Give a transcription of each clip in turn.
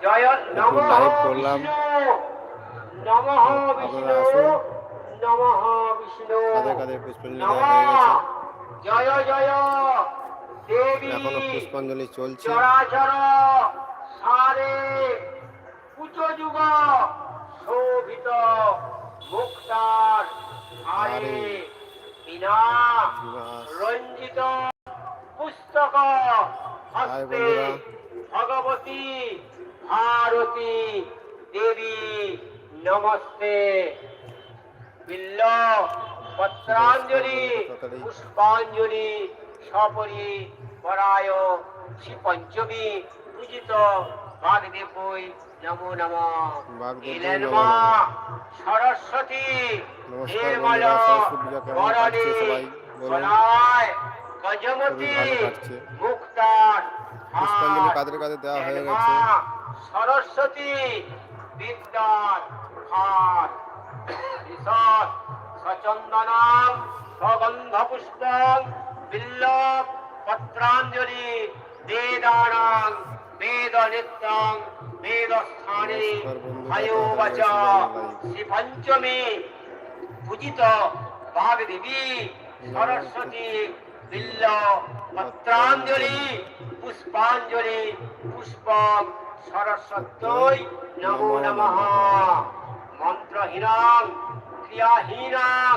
জয় নমঃ live করলাম। নমঃ আপনারা আসুন। কাদের কাদের পুষ্পাঞ্জলি দেওয়া নমঃ হয়ে গেছে জয় জয় দেবী এখনও পুষ্পাঞ্জলি চলছে সারে পুজো যুগ শোভিত মুক্তার আরে। বিনা রঞ্জিত পুস্তক হস্তে। ভগবতী ভারতী দেবী নমস্তে। বিল্ল পত্রাঞ্জলি পুষ্পাঞ্জলি সপরি পরায় শ্রী পঞ্চমী পূজিত বাগদেবই নমো নম। বাগদেবী এলেন মা সরস্বতী নির্মল বরণী সলায় গজমতী। মুক্তার পুষ্পাঞ্জলি কাদের কাদের দেওয়া হয়ে গেছে। সরস্বতী বিদ্যার হাত ঈশান সচন্দনাম সগন্ধ পুষ্পং বিল্ল পত্রাঞ্জলি বেদানাং বেদ নিত্যং বেদ স্থানে তোমাদের শ্রী পঞ্চমী পূজিত বাগদেবী, সরস্বতী বিল্ল পত্রাঞ্জলি, পুষ্পাঞ্জলি, পুষ্পম সরস্বত্যই নমো নমঃ। মন্ত্রহীনাং, ক্রিয়াহীনাং,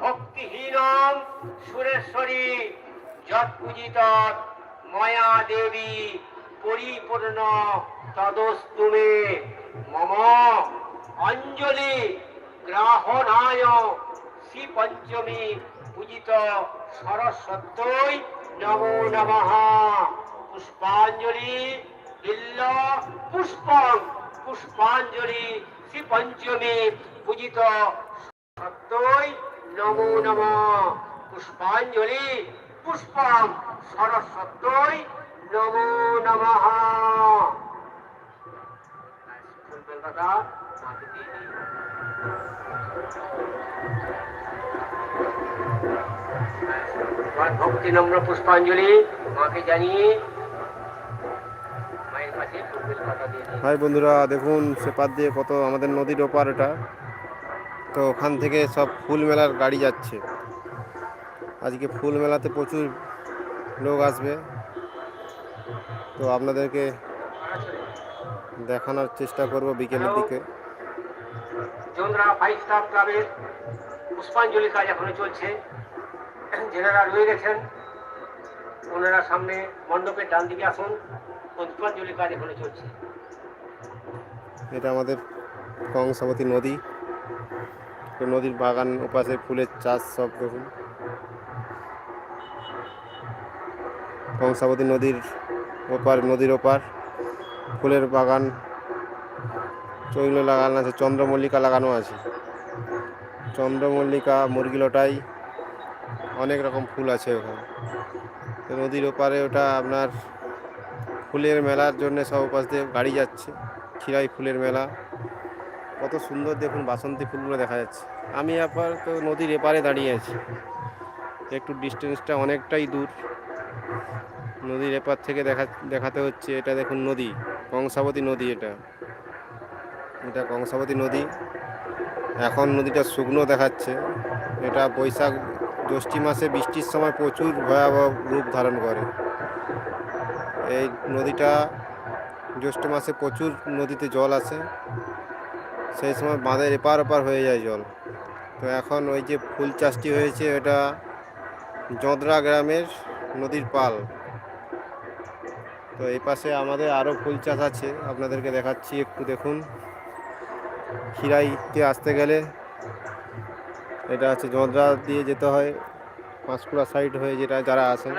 ভক্তিহীনাং, সুরেশ্বরী যৎ পূজিত ময়া দেবী, পরিপূর্ণ তদস্তুমে মম অঞ্জলি গ্রাহনায় শ্রী পঞ্চমী পূজিত সরস্বত্যই নমো নমঃ। পুষ্পাঞ্জলি বিল্ল পুষ্পং, পুষ্পাঞ্জলি শ্রী পঞ্চমী পূজিত সত্যই নমো নমঃ। পুষ্পাঞ্জলি, পুষ্পং, সরস্বত্যই নমো নমঃ। ভক্তি নম্র পুষ্পাঞ্জলি, মাকে জানিয়ে হাই বন্ধুরা দেখুন সেপার দিয়ে কত আমাদের নদীর ওপার এটা। তো ওখান থেকে সব ফুল মেলার গাড়ি যাচ্ছে। আজকে ফুল মেলাতে প্রচুর লোক আসবে। তো আপনাদেরকে দেখানোর চেষ্টা করব বিকেলের দিকে। চন্দ্রা ফাইভ স্টার ক্লাবের পুষ্পাঞ্জলি কাজ এখনও চলছে। যেনারা রয়ে গেছেন ওনারা সামনে মণ্ডপের ডান দিকে আসুন। এটা আমাদের কংসাবতী নদী। নদীর বাগান ওপাশে ফুলের চাষ সব দেখুন। কংসাবতী নদীর ওপার নদীর ওপার ফুলের বাগান চৈল লাগানো আছে, চন্দ্রমল্লিকা লাগানো আছে। চন্দ্রমল্লিকা মুরগিলটাই অনেক রকম ফুল আছে ওখানে। নদীর ওপারে ওটা আপনার ফুলের মেলার জন্য সব পাশ দিয়ে গাড়ি যাচ্ছে খিরাই ফুলের মেলা। কত সুন্দর দেখুন বাসন্তী ফুলগুলো দেখা যাচ্ছে। আমি আবার তো নদীর এপারে দাঁড়িয়ে আছি। একটু ডিস্টেন্সটা অনেকটাই দূর। নদীর এপার থেকে দেখা, দেখাতে হচ্ছে এটা দেখুন নদী, কংসাবতী নদী এটা। এটা কংসাবতী নদী। এখন নদীটা শুকনো দেখাচ্ছে। এটা বৈশাখ জ্যৈষ্ঠী মাসে বৃষ্টির সময় প্রচুর ভয়াবহ রূপ ধারণ করে। এই নদীটা জ্যৈষ্ঠ মাসে প্রচুর নদীতে জল আসে। সেই সময় বাঁধের এপার ওপার হয়ে যায় জল। তো এখন ওই যে ফুল চাষটি হয়েছে এটা জঁদরা গ্রামের নদীর পাল। তো এই পাশে আমাদের আরও ফুল চাষ আছে, আপনাদেরকে দেখাচ্ছি একটু দেখুন। খিরাইতে আসতে গেলে এটা হচ্ছে জঁদরা দিয়ে যেতে হয়, পাঁশকুড়া সাইড হয়ে যেটা যারা আসেন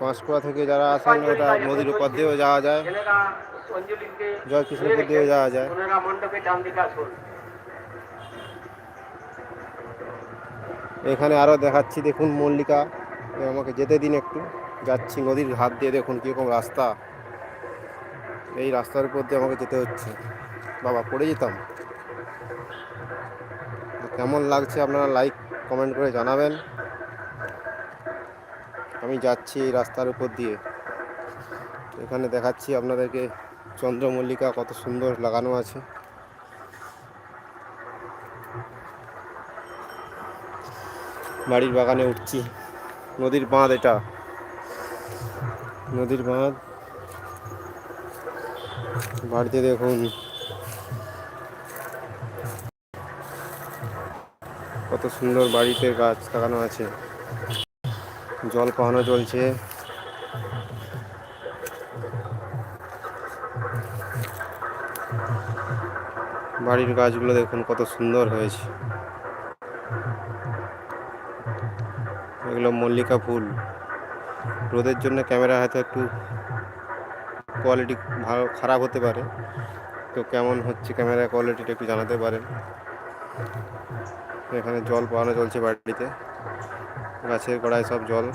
পাঁশকুড়া থেকে যারা আসেন ওটা নদীর উপর দিয়েও যাওয়া যায়। জয় কৃষ্ণপুর দিয়েও যাওয়া যায়। এখানে আরও দেখাচ্ছি দেখুন মল্লিকা। আমাকে যেতে দিন একটু। যাচ্ছি নদীর হাত দিয়ে দেখুন কীরকম রাস্তা। এই রাস্তার উপর দিয়ে আমাকে যেতে হচ্ছে। বাবা পড়ে যেতাম। কেমন লাগছে আপনারা লাইক কমেন্ট করে জানাবেন। আমি যাচ্ছি এই রাস্তার উপর দিয়ে। এখানে দেখাচ্ছি আপনাদেরকে চন্দ্রমল্লিকা কত সুন্দর লাগানো আছে। বাড়ির বাগানে উঠছি। নদীর বাঁধ এটা। নদীর বাঁধ। বাড়িতে দেখুন। কত সুন্দর বাড়িতে গাছ লাগানো আছে। জল পাহানো চলছে বাড়ির গাছগুলো দেখুন কত সুন্দর হয়েছে। এগুলো মল্লিকা ফুল। রোদের জন্য ক্যামেরা হয়তো একটু কোয়ালিটি ভালো, খারাপ হতে পারে। তো কেমন হচ্ছে ক্যামেরা কোয়ালিটিটা একটু জানাতে পারেন। এখানে জল পাওয়ানো চলছে বাড়িতে। গাছের গোড়ায় সব জল।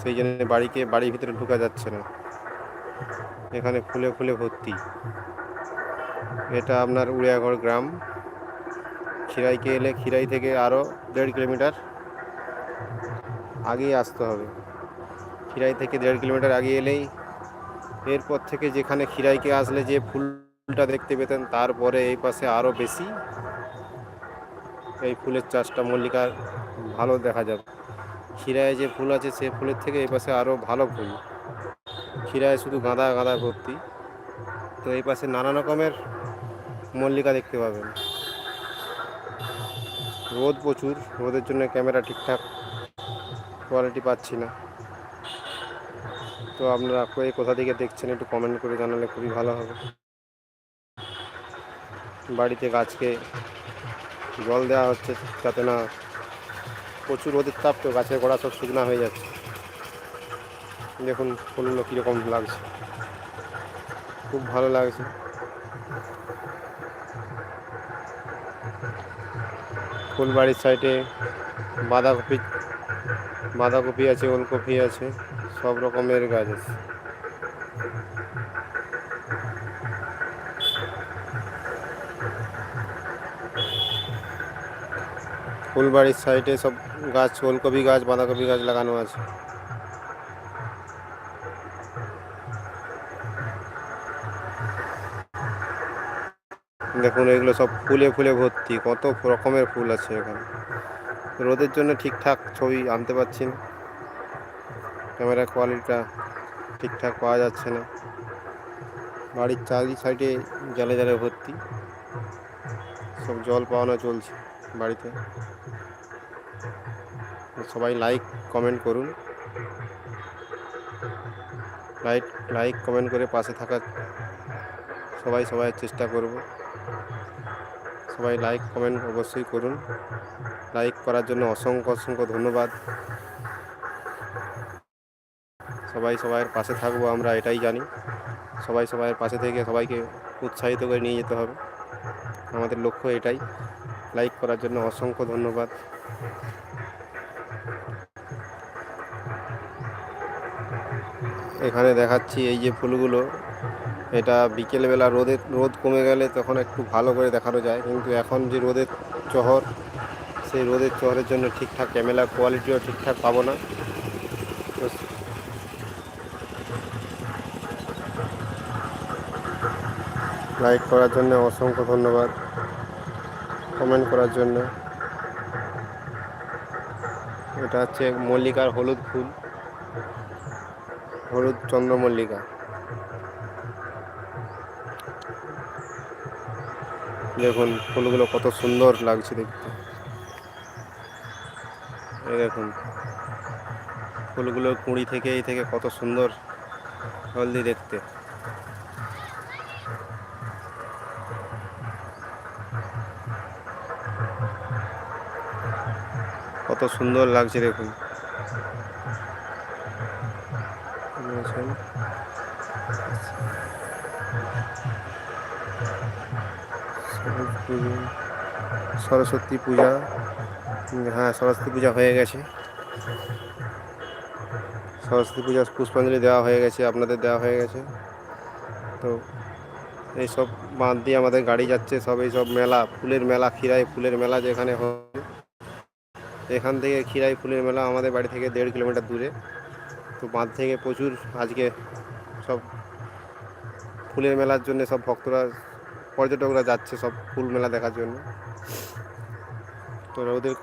সেই জন্য বাড়িকে, বাড়ির ভিতরে ঢোকা যাচ্ছে না। এখানে ফুলে ফুলে ভর্তি। এটা আপনার উড়িয়াগড় গ্রাম। খিরাইকে এলে খিরাই থেকে আরও দেড় কিলোমিটার আগেই আসতে হবে। খিরাই থেকে দেড় কিলোমিটার আগে এলেই এরপর থেকে যেখানে খিরাইকে আসলে যে ফুলটা দেখতে পেতেন, তারপরে এই পাশে আরও বেশি। এই ফুলের চাষটা মল্লিকার ভালো দেখা যাবে। খিরায় যে ফুল আছে, সে ফুলের থেকে এই পাশে আরও ভালো ফুল। খিরায় শুধু গাঁদা গাঁদা ভর্তি। তো এই পাশে নানা রকমের মল্লিকা দেখতে পাবেন। রোদ প্রচুর, রোদের জন্য ক্যামেরা ঠিকঠাক কোয়ালিটি পাচ্ছি না। তো আপনারা কে কোথা থেকে দেখছেন একটু কমেন্ট করে জানালে খুবই ভালো হবে। বাড়িতে গাছকে জল দেওয়া হচ্ছে যাতে না প্রচুর রোদের তাপ তো, গাছের গোড়া সব শুকনা হয়ে যাচ্ছে। দেখুন, ফুলগুলো কীরকম লাগছে। খুব ভালো লাগছে। ফুলবাড়ির সাইডে বাঁধাকপি বাঁধাকপি আছে, ওলকপি আছে, সব রকমের গাছ আছে। ফুলবাড়ির সাইডে সব গাছ, ওলকপি গাছ, বাঁধাকপি গাছ লাগানো আছে। দেখুন, এগুলো সব ফুলে ফুলে ভর্তি, কত রকমের ফুল আছে এখানে। রোদের জন্য ঠিকঠাক ছবি আনতে পারছি না। ক্যামেরা কোয়ালিটিটা ঠিকঠাক পাওয়া যাচ্ছে না। বাড়ির চারি সাইডে জলে জলে ভর্তি। সব জল পাওয়ানো চলছে বাড়িতে। সবাই লাইক কমেন্ট করুন। লাইক লাইক কমেন্ট করে পাশে থাকার সবাই সবাই চেষ্টা করব। সবাই লাইক কমেন্ট অবশ্যই করুন। লাইক করার জন্য অসংখ্য অসংখ্য ধন্যবাদ। সবাই সবাইয়ের পাশে থাকব আমরা, এটাই জানি। সবাই সবাইয়ের পাশে থেকে সবাইকে উৎসাহিত করে নিয়ে যেতে হবে। আমাদের লক্ষ্য এটাই। লাইক করার জন্য অসংখ্য ধন্যবাদ। এখানে দেখাচ্ছি এই যে ফুলগুলো। এটা বিকেলবেলা রোদের রোদ কমে গেলে তখন একটু ভালো করে দেখানো যায়। কিন্তু এখন যে রোদের চহর, সেই রোদের চহরের জন্য ঠিকঠাক ক্যামেরা কোয়ালিটিও ঠিকঠাক পাবো না। লাইক করার জন্য অসংখ্য ধন্যবাদ। কমেন্ট করার জন্য। এটা হচ্ছে মল্লিকার হলুদ ফুল। হলুদ চন্দ্রমল্লিকা। দেখুন, ফুলগুলো কত সুন্দর লাগছে দেখতে। দেখুন ফুলগুলো কুঁড়ি থেকে, এই থেকে কত সুন্দর হলদি দেখতে। কত সুন্দর লাগছে দেখুন। সরস্বতী পুজো হ্যাঁ সরস্বতী পূজা হয়ে গেছে। সরস্বতী পূজা পুষ্পাঞ্জলি দেওয়া হয়ে গেছে, আপনাদের দেওয়া হয়ে গেছে। তো এইসব বাঁধ দিয়ে আমাদের গাড়ি যাচ্ছে, সব এইসব মেলা, ফুলের মেলা, খিরাই ফুলের মেলা যেখানে হয়। এখান থেকে খিরাই ফুলের মেলা আমাদের বাড়ি থেকে দেড় কিলোমিটার দূরে। তো বাঁধ থেকে প্রচুর আজকে সব ফুলের মেলার জন্য সব ভক্তরা পর্যটকরা যাচ্ছে সব ফুল মেলা দেখার জন্য। তো ওদের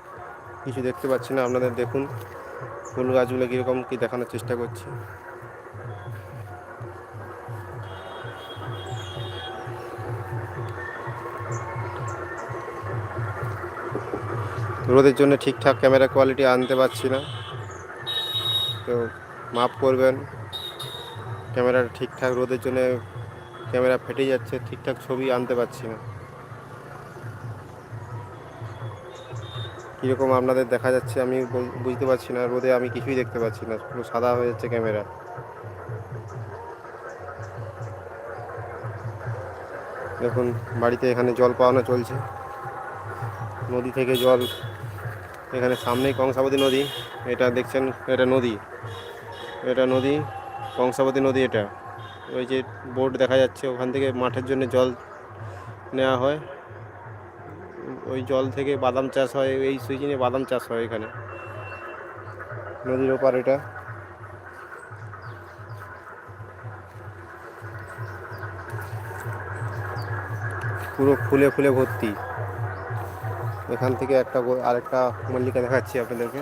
কিছু দেখতে পাচ্ছি না, আপনাদের দেখুন। ফুল গাছগুলো কীরকম কী দেখানোর চেষ্টা করছি। রোদের জন্য ঠিকঠাক ক্যামেরা কোয়ালিটি আনতে পারছি না। তো মাপ করবেন, ক্যামেরাটা ঠিকঠাক রোদের জন্য ক্যামেরা ফেটে যাচ্ছে, ঠিকঠাক ছবি আনতে পারছি না। কীরকম আপনাদের দেখা যাচ্ছে আমি বুঝতে পারছি না, রোদে আমি কিছুই দেখতে পাচ্ছি না, পুরো সাদা হয়ে যাচ্ছে ক্যামেরা। দেখুন, বাড়িতে এখানে জল পাওয়ানো চলছে। নদী থেকে জল, এখানে সামনেই কংসাবতী নদী, এটা দেখছেন, এটা নদী। এটা নদী, কংসাবতী নদী এটা। ওই যে বোর্ড দেখা যাচ্ছে ওখান থেকে মাঠের জন্য জল নেওয়া হয়। ওই জল থেকে বাদাম চাষ হয় এই সিজনে বাদাম চাষ হয় এখানে। নদীর ওপার এটা। পুরো ফুলে ফুলে ভর্তি। এখান থেকে একটা আরেকটা মল্লিকা দেখাচ্ছি আপনাদেরকে।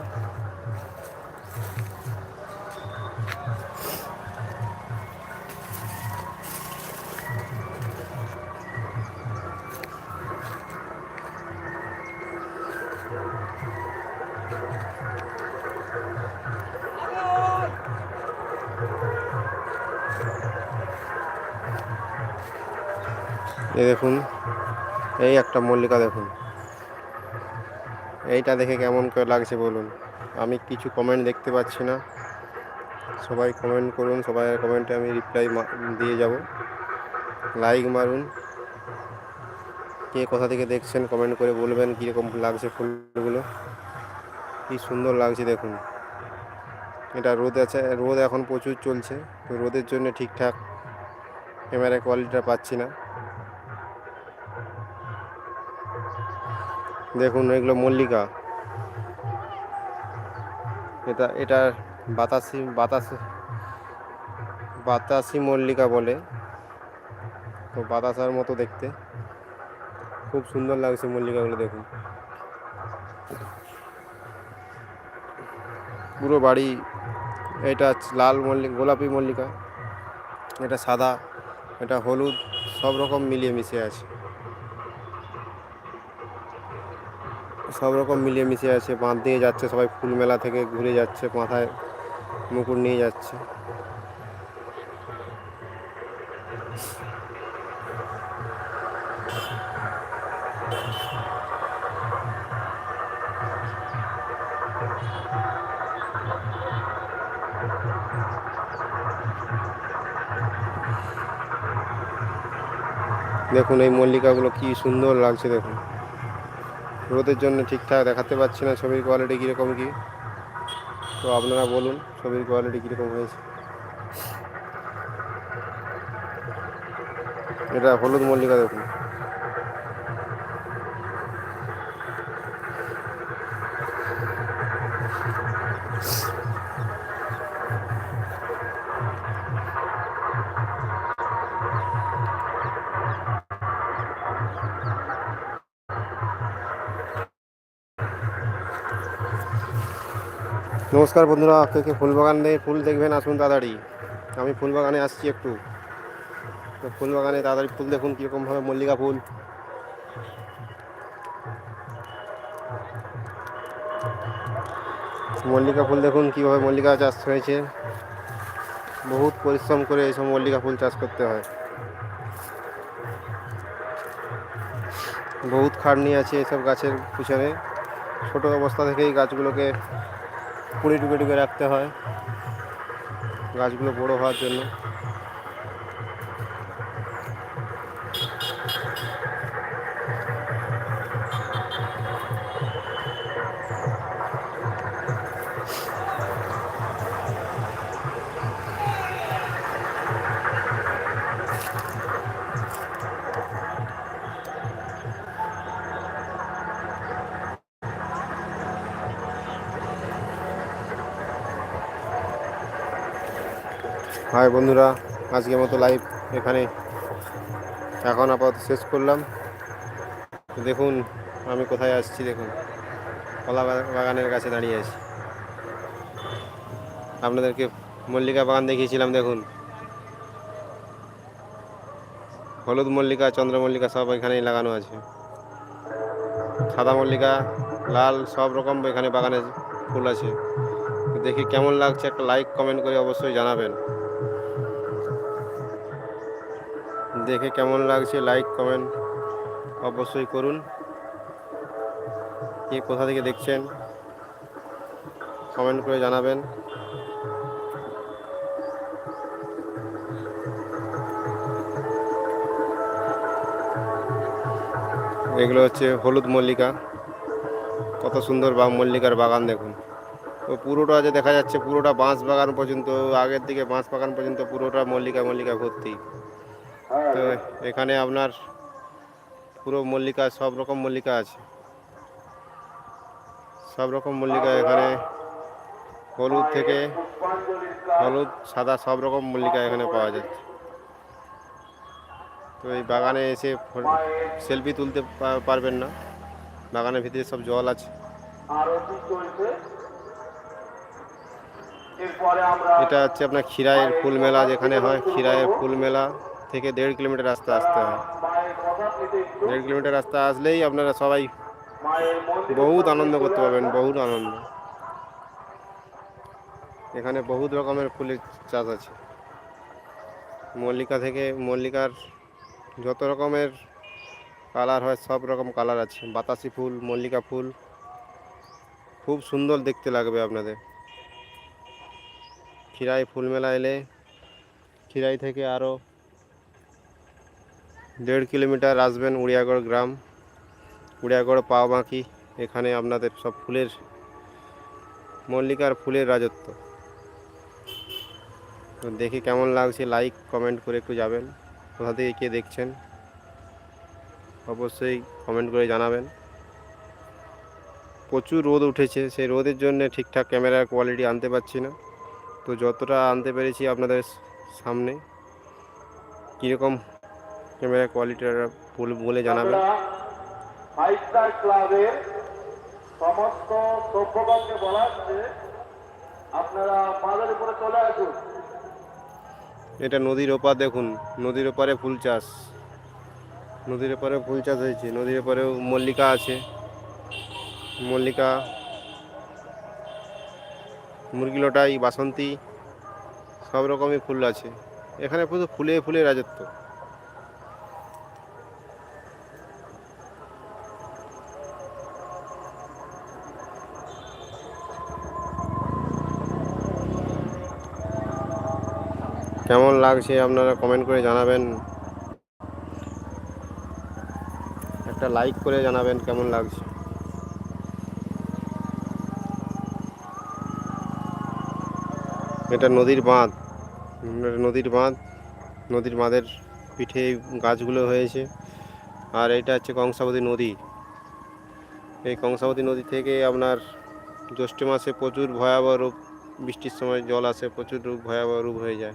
এই দেখুন, এই একটা মল্লিকা দেখুন। এইটা দেখে কেমন করে লাগছে বলুন? আমি কিছু কমেন্ট দেখতে পাচ্ছি না। সবাই কমেন্ট করুন, সবাই কমেন্টে আমি রিপ্লাই দিয়ে যাব। লাইক মারুন। কে কোথা থেকে দেখছেন কমেন্ট করে বলবেন কীরকম লাগছে ফুলগুলো। কি সুন্দর লাগছে দেখুন। এটা রোদ আছে, রোদ এখন প্রচুর চলছে। তো রোদের জন্য ঠিকঠাক ক্যামেরা কোয়ালিটিটা পাচ্ছি না। দেখুন, এগুলো মল্লিকা। এটা এটা বাতাসি, বাতাস, বাতাসি মল্লিকা বলে। তো বাতাসার মতো দেখতে। খুব সুন্দর লাগছে মল্লিকাগুলো দেখুন। পুরো বাড়ি, এটা লাল মল্লিক, গোলাপি মল্লিকা। এটা সাদা, এটা হলুদ, সব রকম মিলিয়ে মিশিয়ে আছে। সব রকম মিলিয়ে মিশিয়ে আছে, বাঁধ দিয়ে যাচ্ছে, সবাই ফুল মেলা থেকে ঘুরে যাচ্ছে, মাথায় মুকুট নিয়ে যাচ্ছে। দেখুন এই মল্লিকাগুলো কি সুন্দর লাগছে দেখুন। রোদের জন্য ঠিকঠাক দেখাতে পারছি না ছবির কোয়ালিটি কীরকম কী। তো আপনারা বলুন ছবির কোয়ালিটি কীরকম হয়েছে। এটা হলুদ মল্লিকা দেখুন। নমস্কার বন্ধুরা, কে কে দিয়ে ফুল দেখবেন, আসুন তাড়াতাড়ি আমি ফুল বাগানে আসছি একটু। তো ফুল বাগানে তাড়াতাড়ি ফুল দেখুন কীরকমভাবে মল্লিকা ফুল। মল্লিকা ফুল দেখুন, কীভাবে মল্লিকা চাষ হয়েছে। বহুত পরিশ্রম করে এইসব মল্লিকা ফুল চাষ করতে হয়। বহুত খাটনি আছে এসব গাছের পিছনে। ছোট অবস্থা থেকেই গাছগুলোকে কুড়ি টুকে টুকে রাখতে হয়। গাছগুলো বড় হওয়ার জন্য। হাই বন্ধুরা, আজকের মতো লাইভ এখানে এখন আপাতত শেষ করলাম। দেখুন, আমি কোথায় আসছি দেখুন। কলা বাগানের কাছে দাঁড়িয়ে আছি। আপনাদেরকে মল্লিকা বাগান দেখিয়েছিলাম দেখুন। হলুদ মল্লিকা চন্দ্রমল্লিকা সব এখানেই লাগানো আছে। সাদা মল্লিকা, লাল, সব রকম এখানে বাগানে ফুল আছে। দেখি কেমন লাগছে, একটা লাইক কমেন্ট করে অবশ্যই জানাবেন। দেখে কেমন লাগছে লাইক কমেন্ট অবশ্যই করুন। কে কোথা থেকে দেখছেন কমেন্ট করে জানাবেন। এগুলো হচ্ছে হলুদ মল্লিকা। কত সুন্দর বা মল্লিকার বাগান দেখুন। তো পুরোটা যে দেখা যাচ্ছে, পুরোটা বাঁশ বাগান পর্যন্ত, আগের দিকে বাঁশ বাগান পর্যন্ত পুরোটা মল্লিকা মল্লিকা ভর্তি। তো এখানে আপনার পুরো মল্লিকা সব রকম মল্লিকা আছে। সব রকম মল্লিকা এখানে হলুদ থেকে হলুদ সাদা সব রকম মল্লিকা এখানে পাওয়া যাচ্ছে। তো এই বাগানে এসে সেলফি তুলতে পারবেন না। বাগানের ভিতরে সব জল আছে। এটা হচ্ছে আপনার খিরাইয়ের ফুল মেলা যেখানে হয় খিরাইয়ের ফুল মেলা। থেকে দেড় কিলোমিটার রাস্তা আসতে হয়। দেড় কিলোমিটার রাস্তা আসলেই আপনারা সবাই বহুত আনন্দ করতে পারবেন, বহুত আনন্দ। এখানে বহুত রকমের ফুলের চাষ আছে। মল্লিকা থেকে, মল্লিকার যত রকমের কালার হয়, সব রকম কালার আছে। বাতাসি ফুল, মল্লিকা ফুল। খুব সুন্দর দেখতে লাগবে আপনাদের। খিরাই ফুল মেলা এলে, খিরাই থেকে আরও দেড় কিলোমিটার আসবেন উড়িয়াগড় গ্রাম, উড়িয়াগড় পাওবাঁকি। এখানে আপনাদের সব ফুলের মল্লিকার ফুলের রাজত্ব। তো দেখি কেমন লাগছে লাইক কমেন্ট করে একটু যাবেন। কোথা থেকে কে দেখছেন, অবশ্যই কমেন্ট করে জানাবেন। প্রচুর রোদ উঠেছে, সেই রোদের জন্য ঠিকঠাক ক্যামেরার কোয়ালিটি আনতে পারছি না। তো যতটা আনতে পেরেছি আপনাদের সামনে, কীরকম ক্যামেরার কোয়ালিটিটা বলে বলে জানাবেন। ফাইভ ক্লাবের সমস্ত সভ্যগণকে বলা হচ্ছে আপনারা উপরে চলে আসুন। এটা নদীর ওপার দেখুন নদীর ওপারে ফুল চাষ। নদীর ওপারে ফুল চাষ হয়েছে নদীর ওপারেও মল্লিকা আছে। মল্লিকা মুরগি লটাই বাসন্তী সব রকমই ফুল আছে। এখানে শুধু ফুলে ফুলে রাজত্ব। কেমন লাগছে আপনারা কমেন্ট করে জানাবেন। একটা লাইক করে জানাবেন কেমন লাগছে। এটা নদীর বাঁধ। নদীর বাঁধ। নদীর বাঁধের পিঠে গাছগুলো হয়েছে। আর এটা হচ্ছে কংসাবতী নদী। এই কংসাবতী নদী থেকে আপনার জ্যৈষ্ঠ মাসে প্রচুর ভয়াবহ রূপ, বৃষ্টির সময় জল আসে, প্রচুর রূপ ভয়াবহ রূপ হয়ে যায়।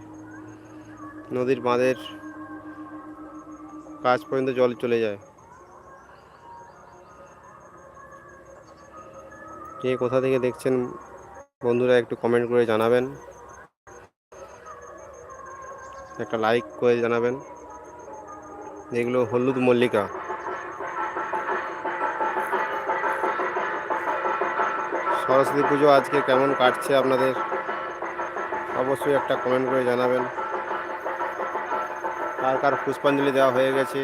নদীর বাঁধের কাছ পর্যন্ত জল চলে যায়। কে কোথা থেকে দেখছেন বন্ধুরা একটু কমেন্ট করে জানাবেন। একটা লাইক করে জানাবেন। এগুলো হলুদ মল্লিকা। সরস্বতী পুজো আজকে কেমন কাটছে আপনাদের? অবশ্যই একটা কমেন্ট করে জানাবেন। কার কার পুষ্পাঞ্জলি দেওয়া হয়ে গেছে।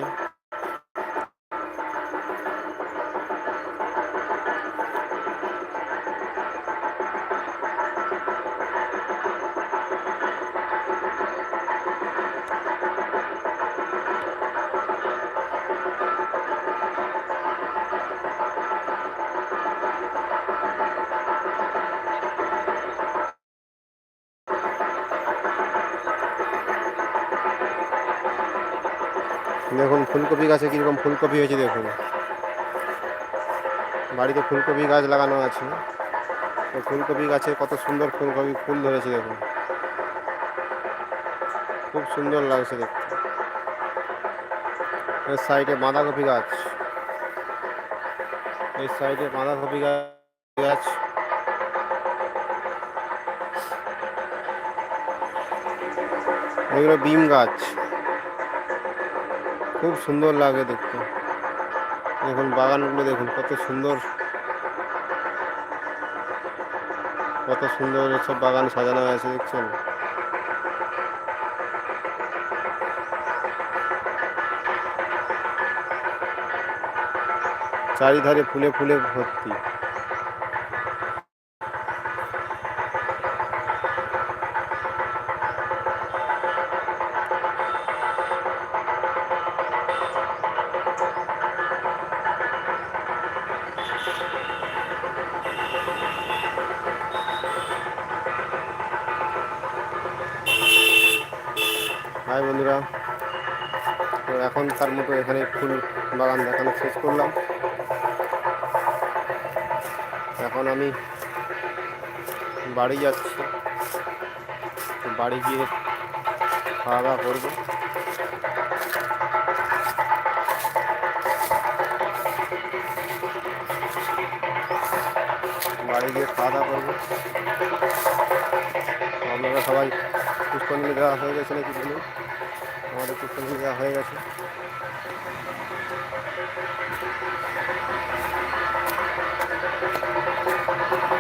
ফুলকপি গাছে কীরকম ফুলকপি হয়েছে দেখুন। বাড়িতে ফুলকপি গাছ লাগানো আছে। তো ফুলকপি গাছে কত সুন্দর ফুলকপি ফুল ধরেছে দেখুন। খুব সুন্দর লাগছে দেখতে। এর সাইডে বাঁধাকপি গাছ। এই সাইডে বাঁধাকপি গাছ। এগুলো বিম গাছ। খুব সুন্দর লাগে দেখতে। দেখুন বাগানগুলো দেখুন, কত সুন্দর। কত সুন্দর সব বাগান সাজানো হয়েছে, দেখছেন? চারিধারে ফুলে ফুলে ভর্তি। হাই বন্ধুরা। তো এখন তার মতো এখানে ফুল বাগান দেখানো শেষ করলাম। এখন আমি বাড়ি যাচ্ছি। বাড়ি গিয়ে খাওয়া দাওয়া করব। বাড়ি গিয়ে খাওয়া দাওয়া করব। আপনারা সবাই পুষ্পাঞ্জলি দেওয়া হয়ে গেছে নাকি বলুন আমাদের পুষ্পাঞ্জলি দেওয়া হয়ে গেছে। হাই